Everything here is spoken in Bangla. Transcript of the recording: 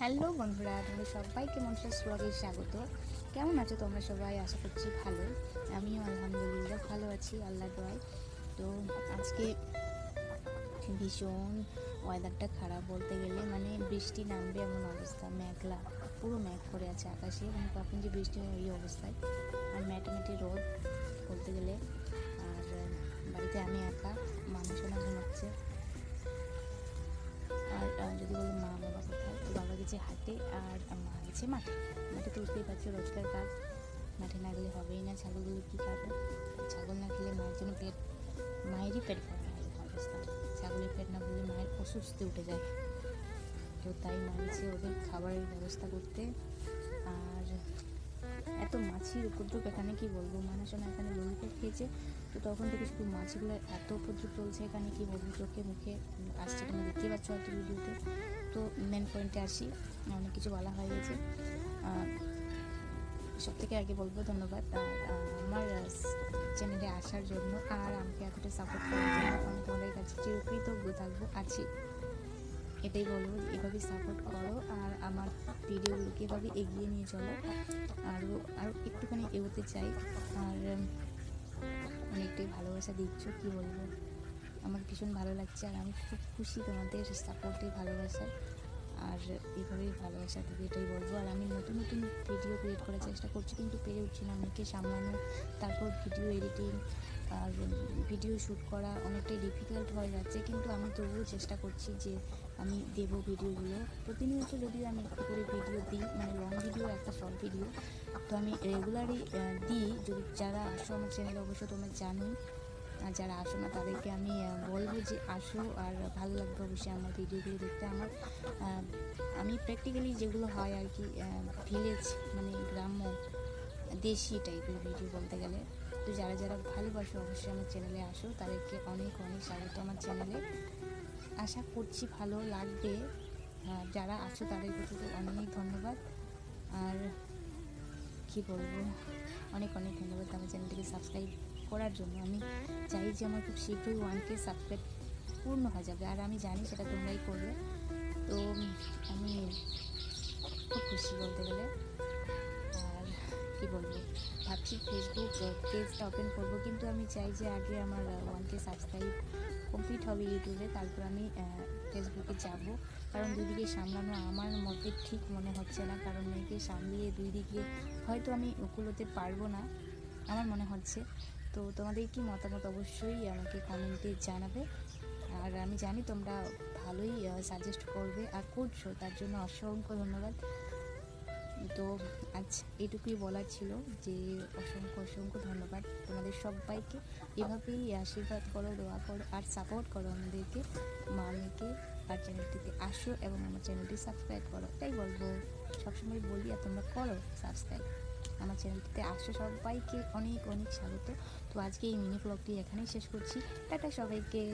হ্যালো বন্ধুরা, তোমাদের সবাইকে মনসাস ব্লগে স্বাগত। কেমন আছো তোমরা সবাই? আশা করছি ভালো। আমিও আলহামদুলিল্লাহ ভালো আছি আল্লাহ দোয়ায়। তো আজকে ভীষণ ওয়েদারটা খারাপ বলতে গেলে মানে বৃষ্টি নামবে এমন অবস্থা, মেঘলা, পুরো মেঘ করে আছে আকাশে। মানে কখন যে বৃষ্টি এই অবস্থায়। আর ম্যাটামেটি রোদ বলতে গেলে, আর বাড়িতে আমি একা মানুষও না ঘুমাচ্ছে গেছে আর মা মাঠে। মাঠে তো উঠতেই পারছ, রোজকার কাজ। মাঠে না গেলে হবেই না ছাগলগুলো কী খাবে? ছাগল না খেলে মায়ের জন্য পেট, মায়েরই পেট ভরে না অবস্থা। ছাগলের পেট না ভরলে মায়ের অসুস্থ উঠে যায়। তো তাই মা ওদের খাবারের ব্যবস্থা করতে। আর এত মাছির উপদ্রব এখানে কি বলব? মানুষ না এখানে ললিপপ খেয়েছে, তো তখন থেকে শুধু মাছগুলো এত উপদ্রব চলছে এখানে, কি বলব? চোখে মুখে আসছে তুমি দেখতেই পাচ্ছ হয়তো ভিডিওতে। তো মেন পয়েন্টে আসি, অনেক কিছু বলা হয়ে গেছে। সব থেকে আগে বলব ধন্যবাদ আমার চ্যানেলে আসার জন্য আর আমাকে এতটা সাপোর্ট করার জন্য আমি তোমাদের কাছে চিরকৃতজ্ঞ থাকব, আছি। এটাই বলব এভাবে সাপোর্ট করো আর আমার ভিডিওগুলোকে এভাবে এগিয়ে নিয়ে চলো। আরও আরও একটুখানি এগোতে চাই। আর অনেকটাই ভালোবাসা দিচ্ছ, কী বলব? আমার ভীষণ ভালো লাগছে আর আমি খুব খুশি তোমাদের সাপোর্টে ভালোবাসায় আর এইভাবেই ভালোবাসা দেবে, এটাই বলব। আর আমি নতুন নতুন ভিডিও ক্রিয়েট করার চেষ্টা করছি, কিন্তু পেরে উঠছি না। অনেকে সামলানো, তারপর ভিডিও এডিটিং আর ভিডিও শ্যুট করা অনেকটাই ডিফিকাল্ট হয়ে যাচ্ছে, কিন্তু আমি তবুও চেষ্টা করছি যে আমি দেবো ভিডিওগুলো প্রতিনিয়ত যদিও আমি একটু করে ভিডিও দিই মানে লং ভিডিও একটা শর্ট ভিডিও তো আমি রেগুলারই দিই। যদি যারা আসো আমার চ্যানেলে অবশ্য তোমরা জানোই, আর যারা আসো না তাদেরকে আমি বলব যে আসো, আর ভালো লাগবে অবশ্যই আমার ভিডিওগুলো দেখতে। আমার আমি প্র্যাকটিক্যালি যেগুলো হয় আর কি ভিলেজ মানে গ্রাম্য, দেশি টাইপের ভিডিও বলতে গেলে তো যারা যারা ভালোবাসো অবশ্যই আমার চ্যানেলে আসো। তাদেরকে অনেক অনেক স্বাগত আমার চ্যানেলে। আশা করছি ভালো লাগবে। যারা আছো তাদের প্রতি অনেক ধন্যবাদ। আর কি বলব? অনেক অনেক ধন্যবাদ আমার চ্যানেলটিকে সাবস্ক্রাইব করার জন্য। আমি চাই যে আমার খুব শীঘ্রই ওয়ান কে সাবস্ক্রাইব পূর্ণ হয়ে যাবে। আর আমি জানি সেটা তোমরাই করবে। তো আমি খুব খুশি বলতে গেলে। আর কি বলব? ভাবছি ফেসবুক পেজটা ওপেন করব, কিন্তু আমি চাই যে আগে আমার ওয়ান কে সাবস্ক্রাইব কমপ্লিট হবে ইউটিউবে তারপর আমি ফেসবুকে যাব। কারণ দুই দিকে সামলানো আমার মতে ঠিক মনে হচ্ছে না, কারণ মেয়েকে সামলিয়ে দুই দিকে হয়তো আমি ওগুলোতে পারব না, আমার মনে হচ্ছে। তো তোমাদের কি মতামত অবশ্যই আমাকে কমেন্টে জানাবে। আর আমি জানি তোমরা ভালোই সাজেস্ট করবে আর করছ, তার জন্য অসংখ্য ধন্যবাদ। তো আজ এটুকুই বলার ছিল যে অসংখ্য অসংখ্য ধন্যবাদ তোমাদের সবাইকে। এভাবেই আশীর্বাদ করো, দোয়া করো আর সাপোর্ট করো আমাদেরকে, মা মেয়েকে, আর চ্যানেলটিতে আসো এবং আমার চ্যানেলটি সাবস্ক্রাইব করো। তাই বলব, সবসময় বলি আর তোমরা করো সাবস্ক্রাইব আমার চ্যানেলটিতে আসো সবাইকে অনেক অনেক স্বাগত। তো আজকে এই মিনি ব্লগটি এখানেই শেষ করছি। টাটা সবাইকে।